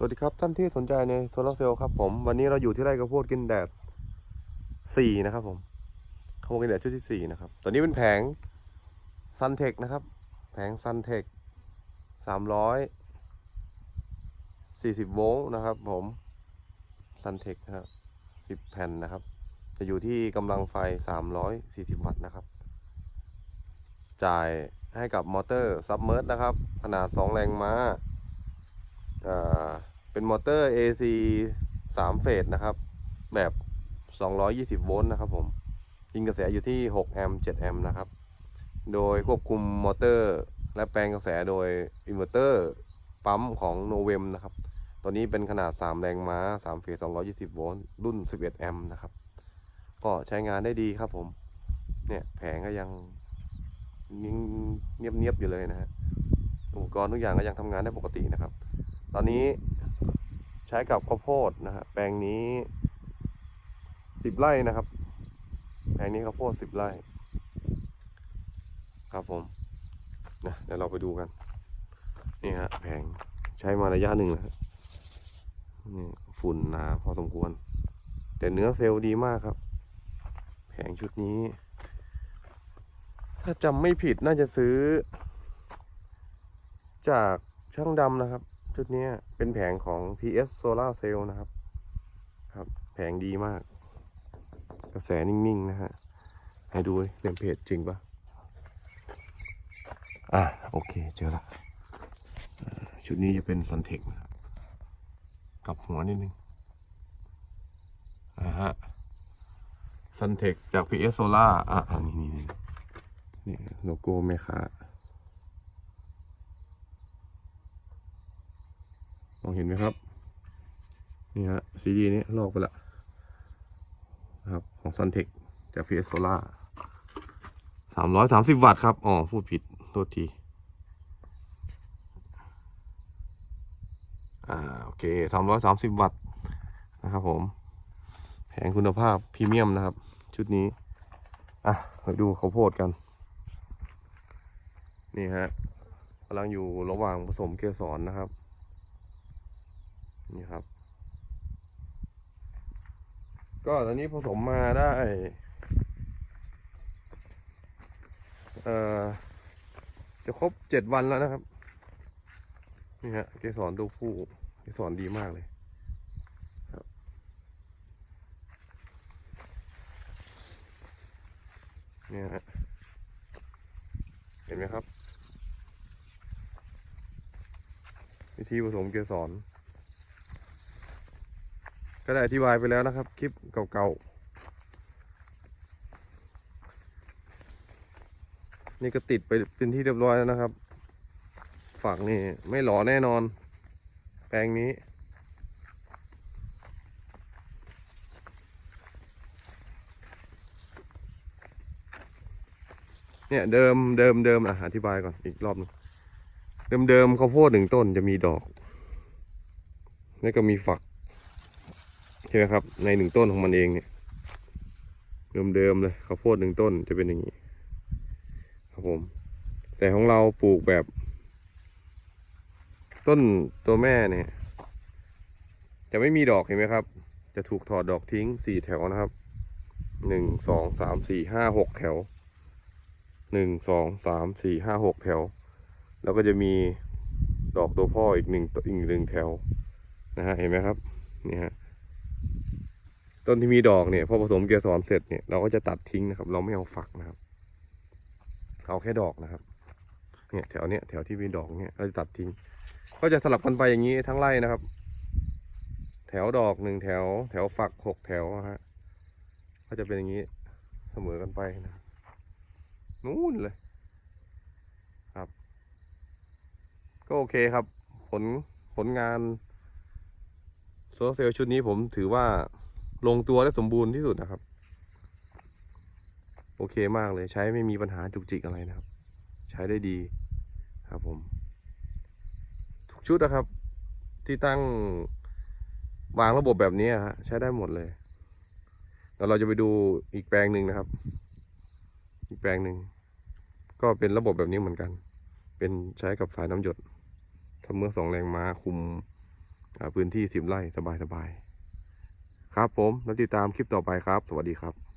สวัสดีครับท่านที่สนใจในโซลาร์เซลล์ครับผมวันนี้เราอยู่ที่ไร่ข้าวโพดกินแดดสี่นะครับผมข้าวโพดกินแดดชุดที่สี่นะครับตัวนี้เป็นแผงซันเทคนะครับ แผงซันเทคสามร้อยสี่สิบโวลต์นะครับผมซันเทคนะครับสิบแผ่นนะครับ จะอยู่ที่กำลังไฟสามร้อยสี่สิบวัตต์นะครับ จ่ายให้กับมอเตอร์ซับเมอร์นะครับ ขนาด 2 แรงม้า เป็นมอเตอร์ AC 3 เฟสนะครับ แบบ 220 โวลต์นะครับผม ยิงกระแสอยู่ที่ 6 แอมป์ 7 แอมป์นะครับ โดยควบคุมมอเตอร์ และแปลงกระแสโดยอินเวอร์เตอร์ปั๊มของโนเวมนะครับ ตัวนี้เป็นขนาด 3 แรงม้า 3 เฟส 220 โวลต์ รุ่น 11 แอมป์นะครับ ก็ใช้งานได้ดีครับผม เนี่ยแผงก็ยังยังเงียบๆอยู่เลยนะฮะ อุปกรณ์ทุกอย่างก็ยังทำงานได้ปกตินะครับ ตอนนี้ใช้กับข้าวโพดนะฮะแปลงนี้สิบไร่นะครับ แปลงนี้ข้าวโพดสิบไร่ ครับผมนะเดี๋ยวเราไปดูกัน นี่ฮะแผงใช้มาระยะหนึ่งแล้วนี่ฝุ่นหนาพอสมควร แต่เนื้อเซลล์ดีมากครับ แผงชุดนี้ ถ้าจำไม่ผิดน่าจะซื้อ จากช่างดำนะครับ ชุดนี้เป็นแผงของ PS Solar Cell นะครับ ครับ แผงดีมาก กระแสนิ่ง ๆ นะฮะ ให้ดูเต็มเพจจริงปะอะ โอเค เจอละ ชุดนี้จะเป็นซันเทคนะครับกับหัวนิดนึงอ่าฮะซันเทคจาก PS Solar อะอะนี่นี่นี่นี่โลโก้แม่ค้า มองเห็น ไหมครับ นี่ฮะซีดีนี้ลอกไปละนะครับของ Suntech จาก PS Solar สามร้อยสามสิบวัตต์ครับ อ๋อ พูดผิด โทษที อ่า โอเคสามร้อยสามสิบวัตต์นะครับผม แผงคุณภาพพรีเมียมนะครับ ชุดนี้ อะมาดูข้าวโพดกัน นี่ฮะกำลังอยู่ระหว่างผสมเกสรนะครับ นี่ครับ ก็ตอนนี้ผสมมาได้ เอ่อ จะครบเจ็ดวันแล้วนะครับ นี่ฮะเกสรตัวผู้เกสรดีมากเลยเนี่ยฮะเห็นไหมครับ วิธีผสมเกสร ก็ได้อธิบายไปแล้วนะครับ คลิปเก่าๆ นี่ก็ติดไปเป็นที่เรียบร้อยแล้วนะครับ ฝักนี่ไม่หลอแน่นอน แปลงนี้ เนี่ยเดิมเดิมเดิมอะอธิบายก่อนอีกรอบหนึงเดิมเดิมข้าวโพดหนึ่งต้นจะมีดอก แล้วก็มีฝัก ใช่ไหมครับ ในหนึ่งต้นของมันเองเนี่ยเดิมๆเลยข้าวโพดหนึ่งต้นจะเป็นอย่างนี้ ครับผม แต่ของเราปลูกแบบ ต้นตัวแม่เนี่ย จะไม่มีดอกเห็นไหมครับ จะถูกถอดดอกทิ้งสี่แถวนะครับหนึ่งสองสามสี่ห้าหกแถวหนึ่งสองสามสี่ห้าหกแถว แล้วก็จะมีดอกตัวพ่ออีกหนึ่งอีกหนึ่งแถวนะฮะเห็นไหมครับนี่ฮะ ต้นที่มีดอกเนี่ยพอผสมเกสรเสร็จเนี่ยเราก็จะตัดทิ้งนะครับ เราไม่เอาฝักนะครับ เอาแค่ดอกนะครับ เนี่ยแถวเนี้ยแถวที่มีดอกเนี่ยเราจะตัดทิ้ง ก็จะสลับกันไปอย่างนี้ทั้งไร่นะครับ แถวดอกหนึ่งแถว แถวฝักหกแถวนะฮะก็จะเป็นอย่างนี้เสมอกันไปนะนู่นเลยครับ ก็โอเคครับ ผลผลงานโซลาเซลล์ชุดนี้ผมถือว่า ลงตัวและสมบูรณ์ที่สุดนะครับ โอเคมากเลยใช้ไม่มีปัญหาจุกจิกอะไรนะครับ ใช้ได้ดีครับผม ทุกชุดนะครับ ที่ตั้งวางระบบแบบนี้ฮะใช้ได้หมดเลยแล้วเราจะไปดูอีกแปลงหนึ่งนะครับ อีกแปลงหนึ่งก็เป็นระบบแบบนี้เหมือนกัน เป็นใช้กับสายน้ำหยดทำเมื่อสองแรงม้าคุมพื้นที่สิบไร่สบายๆ ครับผมแล้วติดตามคลิปต่อไปครับ สวัสดีครับ